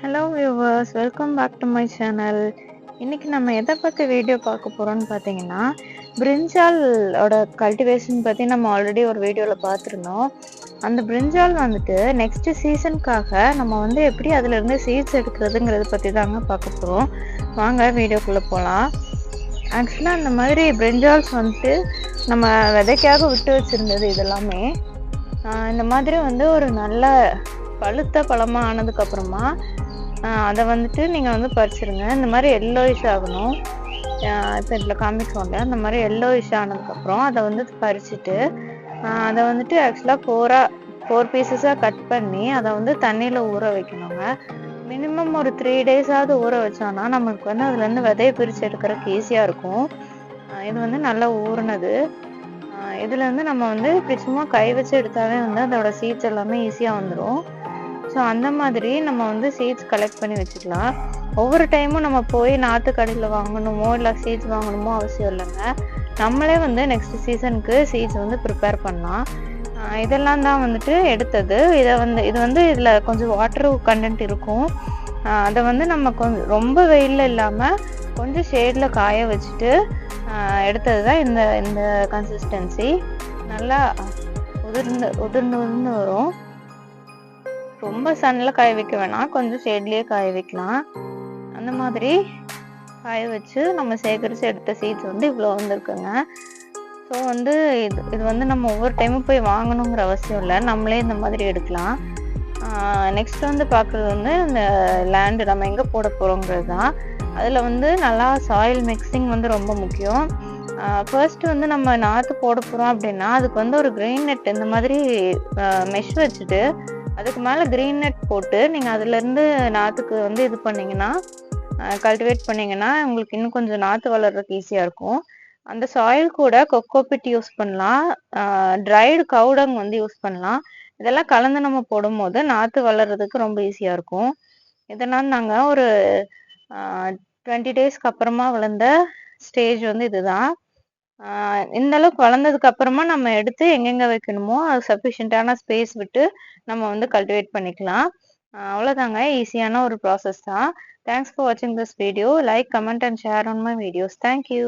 Hello viewers welcome back to my channel இன்றைக்கி நம்ம எதை பற்றி வீடியோ பார்க்க போகிறோம்னு பார்த்தீங்கன்னா பிரிஞ்சாலோட கல்டிவேஷன் பற்றி நம்ம ஆல்ரெடி ஒரு வீடியோவில் பார்த்துருந்தோம். அந்த பிரிஞ்சால் வந்துட்டு நெக்ஸ்ட் சீசனுக்காக நம்ம வந்து எப்படி அதிலிருந்து சீட்ஸ் எடுக்கிறதுங்கிறத பற்றி தாங்க பார்க்க போகிறோம் வாங்க வீடியோக்குள்ளே போகலாம் ஆக்சுவலாக அந்த மாதிரி பிரிஞ்சால்ஸ் வந்துட்டு நம்ம விதைக்காக விட்டு வச்சுருந்தது இதெல்லாமே. இந்த மாதிரி வந்து ஒரு நல்ல பழுத்த பழமாக ஆனதுக்கப்புறமா அதை வந்துட்டு நீங்கள் வந்து பறிச்சிருங்க. இந்த மாதிரி எல்லோயிஷ் ஆகணும். இப்போ இதில் காமிக்கோங்க இந்த மாதிரி எல்லோயிஷ் ஆனதுக்கப்புறம் அதை வந்து பறிச்சுட்டு அதை வந்துட்டு ஆக்சுவலாக ஃபோராக ஃபோர் பீசஸாக கட் பண்ணி அதை வந்து தண்ணியில் ஊற வைக்கணுங்க. மினிமம் ஒரு த்ரீ டேஸாவது ஊற வச்சோன்னா நம்மளுக்கு வந்து அதுலேருந்து விதையை பிரித்து எடுக்கிறதுக்கு ஈஸியாக இருக்கும். இது வந்து நல்லா ஊறினது. இதில் வந்து நம்ம வந்து இப்படி சும்மா கை வச்சு எடுத்தாவே வந்து அதோட சீட்ஸ் எல்லாமே ஈஸியாக வந்துடும் ஸோ அந்த மாதிரி நம்ம வந்து சீட்ஸ் கலெக்ட் பண்ணி வச்சுக்கலாம். ஒவ்வொரு டைமும் நம்ம போய் நாற்று கடையில் வாங்கணுமோ இல்லை சீட்ஸ் வாங்கணுமோ அவசியம் இல்லைங்க. நம்மளே வந்து நெக்ஸ்ட் சீசனுக்கு சீட்ஸ் வந்து ப்ரிப்பேர் பண்ணலாம். இதெல்லாம் தான் வந்துட்டு எடுத்தது. இதை வந்து இது வந்து இதில் கொஞ்சம் வாட்டர் கண்டென்ட் இருக்கும். அதை வந்து நம்ம கொஞ்சம் ரொம்ப வெயிலில் இல்லாமல் கொஞ்சம் ஷேடில் காய வச்சுட்டு எடுத்தது தான் இந்த இந்த கன்சிஸ்டன்சி நல்லா உதிர்ந்து உதிர்ந்து உதிர்ந்து வரும். ரொம்ப சன்ல காய வைக்க வேணாம். கொஞ்சம் ஷேட்லயே காய வைக்கலாம். அந்த மாதிரி காய வச்சு நம்ம சேகரித்து எடுத்த சீட்ஸ் வந்து இவ்வளோ வந்திருக்குங்க. ஸோ வந்து இது இது வந்து நம்ம ஒவ்வொரு டைமும் போய் வாங்கணுங்கிற அவசியம் இல்லை. நம்மளே இந்த மாதிரி எடுக்கலாம். நெக்ஸ்ட் வந்து பார்க்குறது வந்து இந்த லேண்டு நம்ம எங்கே போட போகிறோங்கிறது தான். அதில் வந்து நல்லா சாயில் மிக்சிங் வந்து ரொம்ப முக்கியம். ஃபர்ஸ்ட் வந்து நம்ம நாற்று போட போகிறோம் அப்படின்னா அதுக்கு வந்து ஒரு கிரெயின் நெட் இந்த மாதிரி மெஷ் வச்சுட்டு அதுக்கு மேலே க்ரீன் நெட் போட்டு நீங்கள் அதுலேருந்து நாற்றுக்கு வந்து இது பண்ணிங்கன்னா கல்டிவேட் பண்ணிங்கன்னா உங்களுக்கு இன்னும் கொஞ்சம் நாற்று வளர்றதுக்கு ஈஸியாக இருக்கும். அந்த சாயில் கூட கொக்கோபிட் யூஸ் பண்ணலாம். ட்ரைடு கவுடங் வந்து யூஸ் பண்ணலாம். இதெல்லாம் கலந்து நம்ம போடும்போது நாற்று வளர்றதுக்கு ரொம்ப ஈஸியாக இருக்கும். இதனால் நாங்கள் ஒரு டுவெண்ட்டி டேஸ்க்கு அப்புறமா வளர்ந்த ஸ்டேஜ் வந்து இதுதான். இந்த அளவுக்கு வளர்ந்ததுக்கு அப்புறமா நம்ம எடுத்து எங்கெங்க வைக்கணுமோ அது சஃபிஷியண்டான ஸ்பேஸ் விட்டு நம்ம வந்து கல்டிவேட் பண்ணிக்கலாம். அவ்வளோதாங்க ஈஸியான ஒரு ப்ராசஸ் தான். தேங்க்ஸ் ஃபார் வாட்சிங் this video like comment and share on my videos thank you